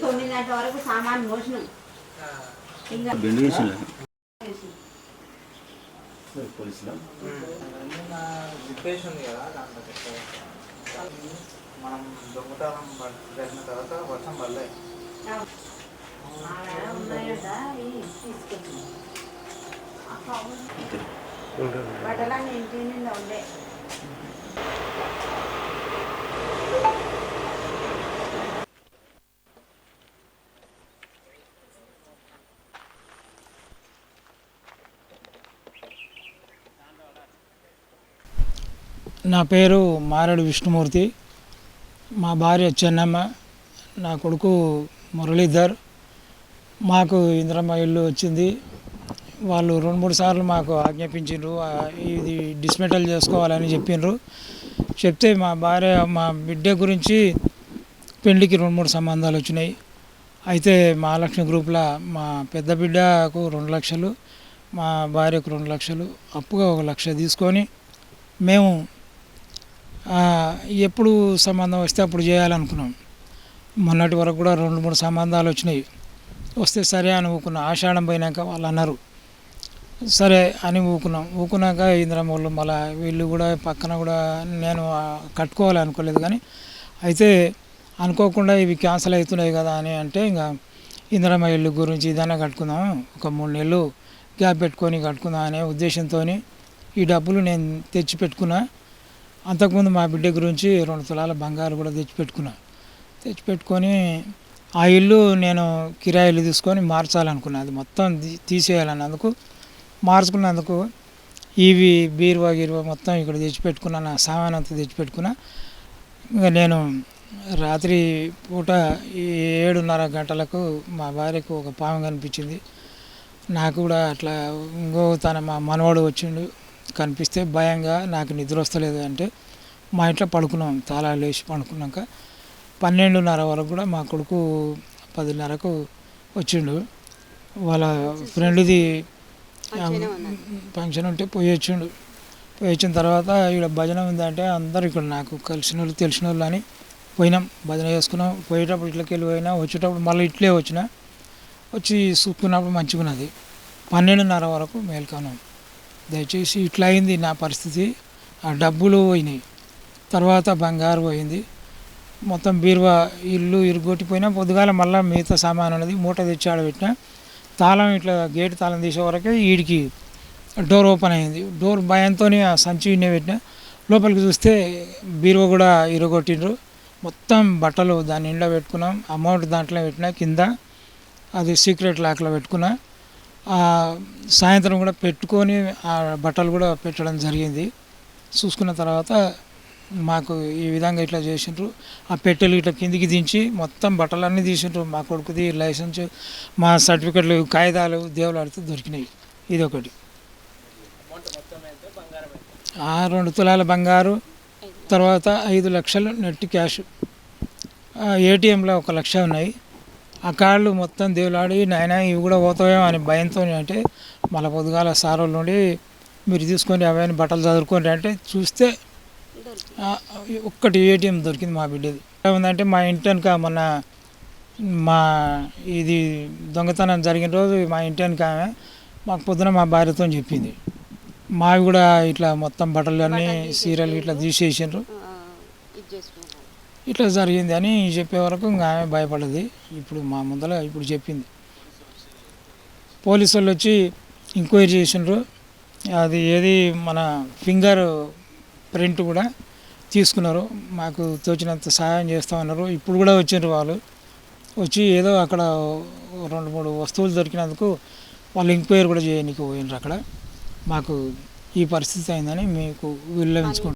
తొమ్మిది గంటల వరకు సామాన్ మోసినాం ఇంకా. మనం దొంగతనం జరిగిన తర్వాత వర్షం పడలే ఆడ ఉన్నాయట ఇవి తీసుకొచ్చినాం ఆ కవర్లు బట్టలన్నీ ఇంటి నిండా ఉండే నా పేరు మారడు విష్ణుమూర్తి. మా భార్య చెన్నమ్మ నా కొడుకు మురళీధర్. మాకు ఇంద్రమ్మ ఇల్లు వచ్చింది. వాళ్ళు రెండు మూడు సార్లు మాకు ఆజ్ఞాపించిండ్రు. ఇది డిస్మెటల్ చేసుకోవాలని చెప్పిండ్రు చెప్తే మా భార్య మా బిడ్డ గురించి పెళ్ళికి రెండు మూడు సంబంధాలు వచ్చినాయి. అయితే మహాలక్ష్మి గ్రూప్లో మా పెద్ద బిడ్డకు రెండు లక్షలు మా భార్యకు రెండు లక్షలు అప్పుగా ఒక లక్ష తీసుకొని మేము ఎప్పుడు సంబంధం వస్తే అప్పుడు చేయాలనుకున్నాం. మొన్నటి వరకు కూడా రెండు మూడు సంబంధాలు వచ్చినాయి. వస్తే సరే అని ఊకున్నాం. ఆషాఢం పోయినాక వాళ్ళు అన్నారు సరే అని ఊకున్నాం. ఊకున్నాక ఇంద్రమ్మ వాళ్ళు మళ్ళీ వీళ్ళు కూడా పక్కన కూడా నేను కట్టుకోవాలి అనుకోలేదు కానీ అయితే అనుకోకుండా ఇవి క్యాన్సిల్ అవుతున్నాయి కదా అని అంటే ఇంకా ఇంద్రమ్మ ఇల్లు గురించి ఇదైనా కట్టుకుందాం ఒక మూడు నెలలు గ్యాప్ పెట్టుకొని కట్టుకుందాం అనే ఉద్దేశంతో ఈ డబ్బులు నేను తెచ్చి పెట్టుకున్నా అంతకుముందు మా బిడ్డ గురించి రెండు తులాల బంగారు కూడా తెచ్చిపెట్టుకున్నా. తెచ్చిపెట్టుకొని ఆ ఇల్లు నేను కిరాయిలు తీసుకొని మార్చాలనుకున్నా. అది మొత్తం తీ- తీసేయాలన్నందుకు మార్చుకున్నందుకు ఇవి బీరువా గీరువా మొత్తం ఇక్కడ తెచ్చిపెట్టుకున్నా నా సామాన్ అంతా తెచ్చిపెట్టుకున్నా. ఇంకా నేను రాత్రి పూట ఈ ఏడున్నర గంటలకు మా భార్యకు ఒక పాము కనిపించింది. నాకు కూడా అట్లా ఇంకో తన మా మనవాడు వచ్చిండు. కనిపిస్తే భయంగా నాకు నిద్ర వస్తలేదు అంటే మా ఇంట్లో పడుకున్నాం తాళాలు వేసి పడుకున్నాక పన్నెండున్నర వరకు కూడా మా కొడుకు పదిన్నరకు వచ్చిండు. వాళ్ళ ఫ్రెండ్ది ఫంక్షన్ ఉంటే పోయి వచ్చిండు. పోయి వచ్చిన తర్వాత ఇక్కడ భజన ఉందంటే అందరు ఇక్కడ నాకు కలిసిన వాళ్ళు తెలిసిన వాళ్ళు అని పోయినాం. భజన చేసుకున్నాం. పోయేటప్పుడు ఇట్లకి వెళ్ళి పోయినా వచ్చేటప్పుడు మళ్ళీ ఇట్లే వచ్చిన వచ్చి చూసుకున్నప్పుడు మంచిగా ఉన్నది పన్నెండున్నర వరకు మేల్కొన్నాం దయచేసి ఇట్లా అయింది నా పరిస్థితి. ఆ డబ్బులు పోయినాయి. తర్వాత బంగారు పోయింది. మొత్తం బీరువా ఇల్లు ఇరుగొట్టిపోయినా పొద్దుగాల మళ్ళీ మిగతా సామాన్ ఉన్నది మూట తెచ్చి ఆడబెట్టిన తాళం ఇట్లా గేట్ తాళం తీసే వరకే వీడికి డోర్ ఓపెన్ అయింది. డోర్ భయంతో ఆ సంచి ఇన్నే పెట్టిన. లోపలికి చూస్తే బీరువా కూడా ఇరగొట్టిండ్రు. మొత్తం బట్టలు దాని నిండా పెట్టుకున్నాం. అమౌంట్ దాంట్లో పెట్టిన కింద అది సీక్రెట్ లాక్లో పెట్టుకున్నా. సాయంత్రం కూడా పెట్టుకొని ఆ బట్టలు కూడా పెట్టడం జరిగింది. చూసుకున్న తర్వాత మాకు ఈ విధంగా ఇట్లా చేసిండ్రు. ఆ పెట్టెలు ఇట్లా కిందికి దించి మొత్తం బట్టలన్నీ తీసిండ్రు. మా కొడుకుది లైసెన్స్ మా సర్టిఫికెట్లు కాగితాలు దేవులాడితే దొరికినాయి. ఇది ఒకటి ఆ రెండు తులాల బంగారు తర్వాత ఐదు లక్షలు నెట్ క్యాష్. ఏటీఎంలో ఒక లక్ష ఉన్నాయి. ఆ కార్డులు మొత్తం దేవులాడి నాయన ఇవి కూడా పోతాయేమో అని భయంతో అంటే మళ్ళీ పొద్దుగాల సార్ వాళ్ళు నుండి మీరు తీసుకొని అవన్నీ బట్టలు చదువుకోండి అంటే చూస్తే ఒక్కటి ఏటీఎం దొరికింది మా బిడ్డది. ఏముందంటే మా ఇంటి వెనక మొన్న మా ఇది దొంగతనం జరిగిన రోజు మా ఇంటి వెనక ఆమె మాకు పొద్దున మా భార్యతో చెప్పింది. మావి కూడా ఇట్లా మొత్తం బట్టలు అన్నీ సీరియల్ ఇట్లా తీసేసిండ్రు. ఇట్లా జరిగింది అని చెప్పే వరకు ఇంకా ఆమె భయపడది. ఇప్పుడు మా ముందర ఇప్పుడు చెప్పింది. పోలీసు వాళ్ళు వచ్చి ఎంక్వైరీ చేసిండ్రు. అది ఏది మన ఫింగర్ ప్రింట్ కూడా తీసుకున్నారు. మాకు తోచినంత సహాయం చేస్తామన్నారు. ఇప్పుడు కూడా వచ్చిండ్రు వాళ్ళు. వచ్చి ఏదో అక్కడ రెండు మూడు వస్తువులు దొరికినందుకు వాళ్ళు ఎంక్వైరీ కూడా చేయడానికి పోయినారు అక్కడ. మాకు ఈ పరిస్థితి అయిందని మీకు విల్లవించుకుంటున్నాను